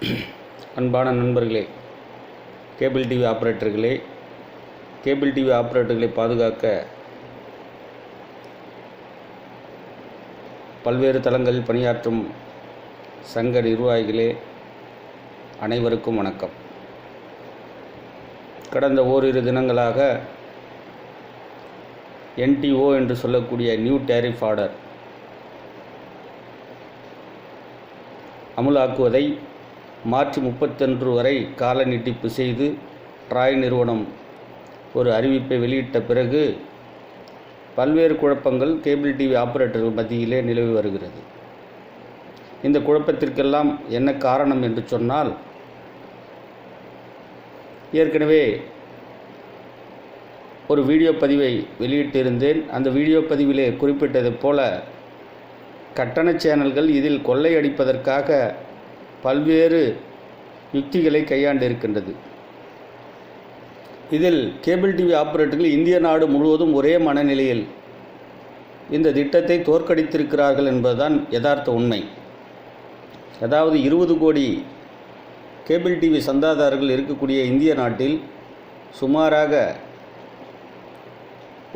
அன்பான நண்பர்களே cable TV ஆப்ரேட்டர்களே கேபிள் டிவி ஆப்ரேட்டர்களை பாதுகாக்க பல்வேறு தளங்களில் பணியாற்றும் சங்க நிர்வாகிகளே அனைவருக்கும் வணக்கம். கடந்த ஓரிரு தினங்களாக என்டிஓ என்று சொல்லக்கூடிய நியூ டேரிஃப் ஆர்டர் அமுலாக்குவதை மார்ச் முப்பத்தொன்று வரை கால நீட்டிப்பு செய்து ட்ராய் நிறுவனம் ஒரு அறிவிப்பை வெளியிட்ட பிறகு பல்வேறு குழப்பங்கள் கேபிள் டிவி ஆபரேட்டர்கள் மத்தியிலே நிலவி வருகிறது. இந்த குழப்பத்திற்கெல்லாம் என்ன காரணம் என்று சொன்னால் ஏற்கனவே ஒரு வீடியோ பதிவை வெளியிட்டிருந்தேன். அந்த வீடியோ பதிவிலே குறிப்பிட்டது போல கட்டண சேனல்கள் இதில் கொள்ளையடிப்பதற்காக பல்வேறு யுக்திகளை கையாண்டிருக்கின்றது. இதில் கேபிள் டிவி ஆபரேட்டர்கள் இந்திய நாடு முழுவதும் ஒரே மனநிலையில் இந்த திட்டத்தை தோற்கடித்திருக்கிறார்கள் என்பதுதான் யதார்த்த உண்மை. அதாவது இருபது கோடி கேபிள் டிவி சந்தாதாரர்கள் இருக்கக்கூடிய இந்திய நாட்டில் சுமாராக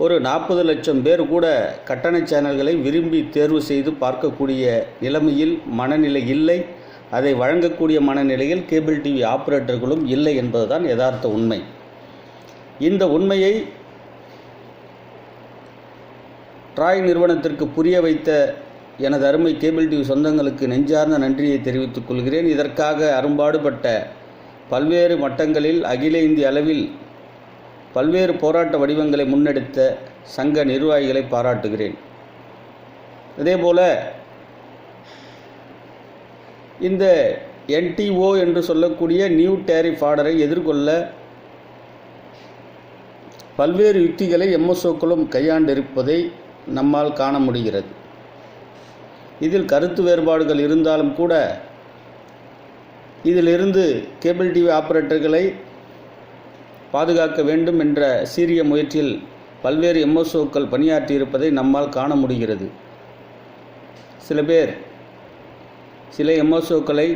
ஒரு நாற்பது லட்சம் பேர் கூட கட்டண சேனல்களை விரும்பி தேர்வு செய்து பார்க்கக்கூடிய நிலைமையில் மனநிலை இல்லை. அதை வழங்கக்கூடிய மனநிலையில் கேபிள் டிவி ஆப்ரேட்டர்களும் இல்லை என்பதுதான் யதார்த்த உண்மை. இந்த உண்மையை ட்ராய் நிறுவனத்திற்கு புரிய வைத்த எனது அருமை கேபிள் டிவி சொந்தங்களுக்கு நெஞ்சார்ந்த நன்றியை தெரிவித்துக் கொள்கிறேன். இதற்காக அரும்பாடுபட்ட பல்வேறு மட்டங்களில் அகில இந்திய அளவில் பல்வேறு போராட்ட வடிவங்களை முன்னெடுத்த சங்க நிர்வாகிகளை பாராட்டுகிறேன். இதேபோல இந்த என்டிஓ என்று சொல்லக்கூடிய நியூ டேரிஃப் ஆர்டரை எதிர்கொள்ள பல்வேறு யுக்திகளை எம்எஸ்ஓக்களும் கையாண்டிருப்பதை நம்மால் காண முடிகிறது. இதில் கருத்து வேறுபாடுகள் இருந்தாலும் கூட இதிலிருந்து கேபிள் டிவி ஆபரேட்டர்களை பாதுகாக்க வேண்டும் என்ற சீரிய முயற்சியில் பல்வேறு எம்எஸ்ஓக்கள் பணியாற்றியிருப்பதை நம்மால் காண முடிகிறது. சில பேர் சில எம்ஓசோக்களை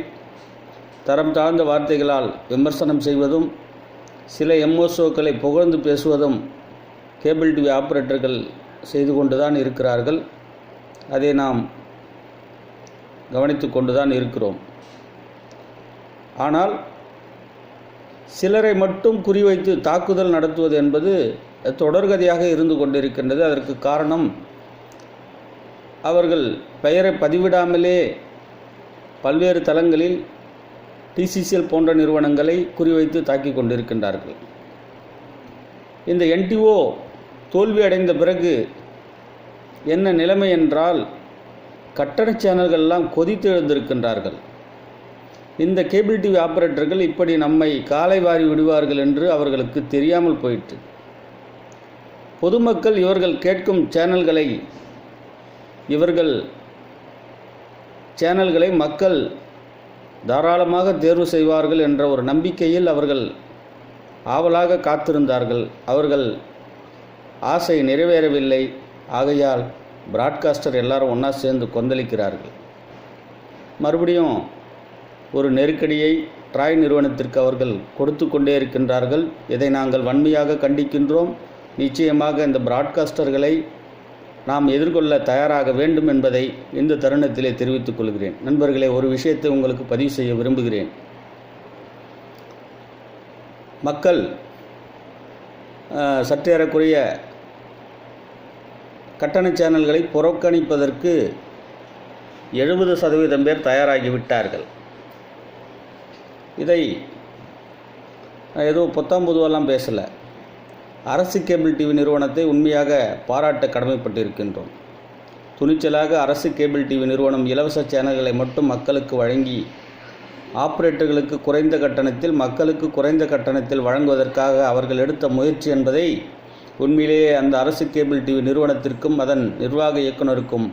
தரம் தாழ்ந்த வார்த்தைகளால் விமர்சனம் செய்வதும் சில எம்ஓசோக்களை புகழ்ந்து பேசுவதும் கேபிள் டிவி ஆபரேட்டர்கள் செய்து கொண்டு தான் இருக்கிறார்கள். அதை நாம் கவனித்து கொண்டுதான் இருக்கிறோம். ஆனால் சிலரை மட்டும் குறிவைத்து தாக்குதல் நடத்துவது என்பது தொடர்கதையாக இருந்து கொண்டிருக்கின்றது. அதற்கு காரணம் அவர்கள் பெயரை பதிவிடாமலே பல்வேறு தளங்களில் டிசிசிஎல் போன்ற நிறுவனங்களை குறிவைத்து தாக்கி கொண்டிருக்கின்றார்கள். இந்த என்டிஓ தோல்வி அடைந்த பிறகு என்ன நிலைமை என்றால் கட்டண சேனல்கள்லாம் கொதித்து எழுந்திருக்கின்றார்கள். இந்த கேபிள் டிவி ஆபரேட்டர்கள் இப்படி நம்மை காலை வாரி விடுவார்கள் என்று அவர்களுக்கு தெரியாமல் போயிற்று. பொதுமக்கள் இவர்கள் கேட்கும் சேனல்களை இவர்கள் சேனல்களை மக்கள் தாராளமாக தேர்வு செய்வார்கள் என்ற ஒரு நம்பிக்கையில் அவர்கள் ஆவலாக காத்திருந்தார்கள். அவர்கள் ஆசை நிறைவேறவில்லை. ஆகையால் பிராட்காஸ்டர் எல்லாரும் ஒன்றா சேர்ந்து கொந்தளிக்கிறார்கள். மறுபடியும் ஒரு நெருக்கடியை ட்ராய் நிறுவனத்திற்கு அவர்கள் கொடுத்து கொண்டே இருக்கின்றார்கள். இதை நாங்கள் வன்மையாக கண்டிக்கின்றோம். நிச்சயமாக இந்த பிராட்காஸ்டர்களை நாம் எதிர்கொள்ள தயாராக வேண்டும் என்பதை இந்த தருணத்திலே தெரிவித்துக் கொள்கிறேன். நண்பர்களே ஒரு விஷயத்தை உங்களுக்கு பதிவு செய்ய விரும்புகிறேன். மக்கள் சற்றேறக்குறைய கட்டண சேனல்களை புறக்கணிப்பதற்கு எழுபது சதவீதம் பேர் தயாராகிவிட்டார்கள். இதை ஏதோ பொத்தாம் பொதுவெல்லாம் பேசலை. அரசு கேபிள் டிவி நிறுவனத்தை உண்மையாக பாராட்ட கடமைப்பட்டிருக்கின்றோம். துணிச்சலாக அரசு கேபிள் டிவி நிறுவனம் இலவச சேனல்களை மட்டும் மக்களுக்கு வழங்கி ஆப்ரேட்டர்களுக்கு குறைந்த கட்டணத்தில் மக்களுக்கு குறைந்த கட்டணத்தில் வழங்குவதற்காக அவர்கள் எடுத்த முயற்சி என்பதை உண்மையிலேயே அந்த அரசு கேபிள் டிவி நிறுவனத்திற்கும் அதன் நிர்வாக இயக்குநருக்கும்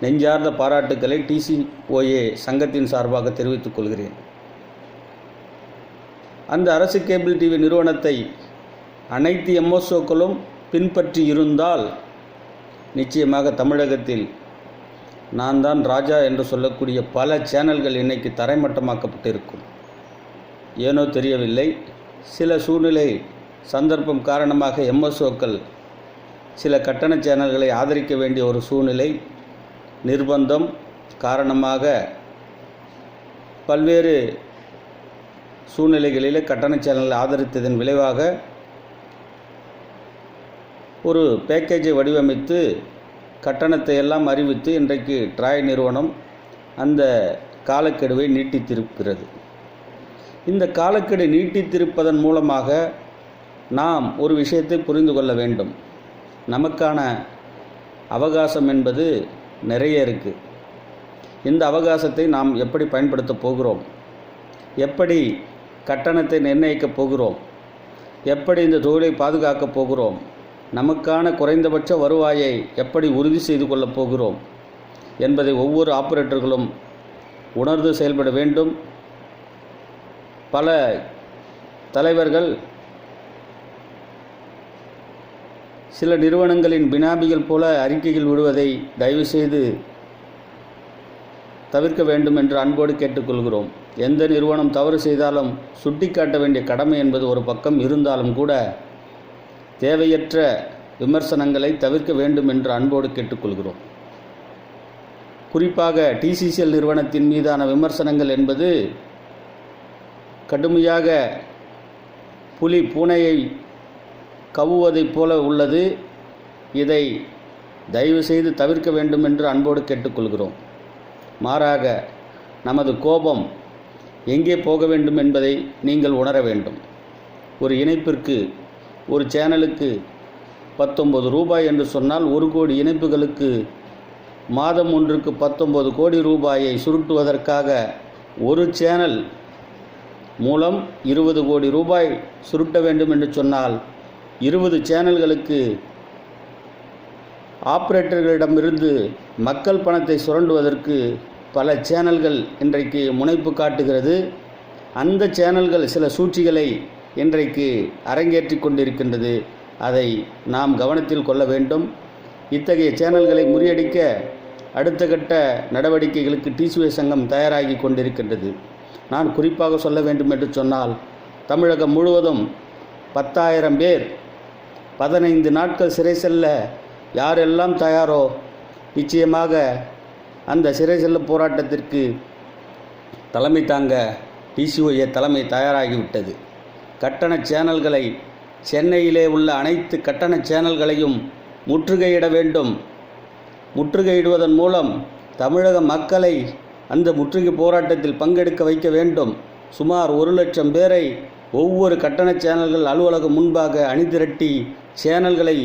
நெஞ்சார்ந்த பாராட்டுக்களை டிசிஓஏ சங்கத்தின் சார்பாக தெரிவித்துக் கொள்கிறேன். அந்த அரசு கேபிள் டிவி நிறுவனத்தை அனைத்து எம்எஸ்ஓக்களும் பின்பற்றி இருந்தால் நிச்சயமாக தமிழகத்தில் நான் தான் ராஜா என்று சொல்லக்கூடிய பல சேனல்கள் இன்றைக்கு தரைமட்டமாக்கப்பட்டிருக்கும். ஏனோ தெரியவில்லை சில சூழ்நிலை சந்தர்ப்பம் காரணமாக எம்எஸ்ஓக்கள் சில கட்டண சேனல்களை ஆதரிக்க வேண்டிய ஒரு சூழ்நிலை நிர்பந்தம் காரணமாக பல்வேறு சூழ்நிலைகளில் கட்டண சேனலை ஆதரித்ததன் விளைவாக ஒரு பேக்கேஜை வடிவமைத்து கட்டணத்தை எல்லாம் அறிவித்து இன்றைக்கு ட்ராய் நிறுவனம் அந்த காலக்கெடுவை நீட்டித்திருக்கிறது. இந்த காலக்கெடு நீட்டித்திருப்பதன் மூலமாக நாம் ஒரு விஷயத்தை புரிந்து கொள்ள வேண்டும். நமக்கான அவகாசம் என்பது நிறைய இருக்குது இந்த அவகாசத்தை நாம் எப்படி பயன்படுத்தப் போகிறோம்? எப்படி கட்டணத்தை நிர்ணயிக்கப் போகிறோம்? எப்படி இந்த தொழிலை பாதுகாக்கப் போகிறோம்? நமக்கான குறைந்தபட்ச வருவாயை எப்படி உறுதி செய்து கொள்ளப் போகிறோம் என்பதை ஒவ்வொரு ஆப்பரேட்டர்களும் உணர்ந்து செயல்பட வேண்டும். பல தலைவர்கள் சில நிறுவனங்களின் பினாபிகள் போல அறிக்கைகள் விடுவதை தயவுசெய்து தவிர்க்க வேண்டும் என்று அன்போடு கேட்டுக்கொள்கிறோம். எந்த நிறுவனம் தவறு செய்தாலும் சுட்டிக்காட்ட வேண்டிய கடமை என்பது ஒரு பக்கம் இருந்தாலும் கூட தேவையற்ற விமர்சனங்களை தவிர்க்க வேண்டும் என்று அன்போடு கேட்டுக்கொள்கிறோம். குறிப்பாக டிசிசிஎல் நிறுவனத்தின் மீதான விமர்சனங்கள் என்பது கடுமையாக புலி பூனையை கவுவதைப் போல உள்ளது. இதை தயவு செய்து தவிர்க்க வேண்டும் என்று அன்போடு கேட்டுக்கொள்கிறோம். மாறாக நமது கோபம் எங்கே போக வேண்டும் என்பதை நீங்கள் உணர வேண்டும். ஒரு இணைப்பிற்கு ஒரு சேனலுக்கு பத்தொம்பது ரூபாய் என்று சொன்னால் ஒரு கோடி இணைப்புகளுக்கு மாதம் ஒன்றுக்கு பத்தொம்பது கோடி ரூபாயை சுருட்டுவதற்காக ஒரு சேனல் மூலம் இருபது கோடி ரூபாய் சுருட்ட வேண்டும் என்று சொன்னால் இருபது சேனல்களுக்கு ஆப்ரேட்டர்களிடமிருந்து மக்கள் பணத்தை சுரண்டுவதற்கு பல சேனல்கள் இன்றைக்கு முனைப்பு காட்டுகிறது. அந்த சேனல்கள் சில சூழ்ச்சிகளை இன்றைக்கு அரங்கேற்றி கொண்டிருக்கின்றது. அதை நாம் கவனத்தில் கொள்ள வேண்டும். இத்தகைய சேனல்களை முறியடிக்க அடுத்த கட்ட நடவடிக்கைகளுக்கு டிசிஏ சங்கம் தயாராகி கொண்டிருக்கின்றது. நான் குறிப்பாக சொல்ல வேண்டும் என்று சொன்னால் தமிழகம் முழுவதும் பத்தாயிரம் பேர் பதினைந்து நாட்கள் சிறை செல்ல யாரெல்லாம் தயாரோ நிச்சயமாக அந்த சிறை செல்ல போராட்டத்திற்கு தலைமை தாங்க டிசிஓஏ தலைமை தயாராகிவிட்டது. கட்டண சேனல்களை சென்னையிலே உள்ள அனைத்து கட்டண சேனல்களையும் முற்றுகையிட வேண்டும். முற்றுகையிடுவதன் மூலம் தமிழக மக்களை அந்த முற்றுகை போராட்டத்தில் பங்கெடுக்க வைக்க வேண்டும். சுமார் ஒரு லட்சம் பேரை ஒவ்வொரு கட்டண சேனல்கள் அலுவலகம் முன்பாக அணிதிரட்டி சேனல்களை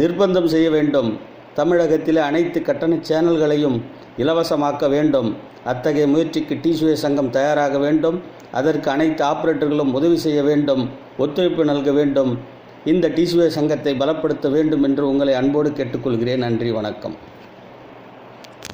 நிர்பந்தம் செய்ய வேண்டும். தமிழகத்தில் அனைத்து கட்டண சேனல்களையும் இலவசமாக்க வேண்டும். அத்தகைய முயற்சிக்கு டிசிஏ சங்கம் தயாராக வேண்டும். அதற்கு அனைத்து ஆபரேட்டர்களும் உதவி செய்ய வேண்டும். ஒத்துழைப்பு நல்க வேண்டும். இந்த டிசிஏ சங்கத்தை பலப்படுத்த வேண்டும் என்று உங்களை அன்போடு கேட்டுக்கொள்கிறேன். நன்றி வணக்கம்.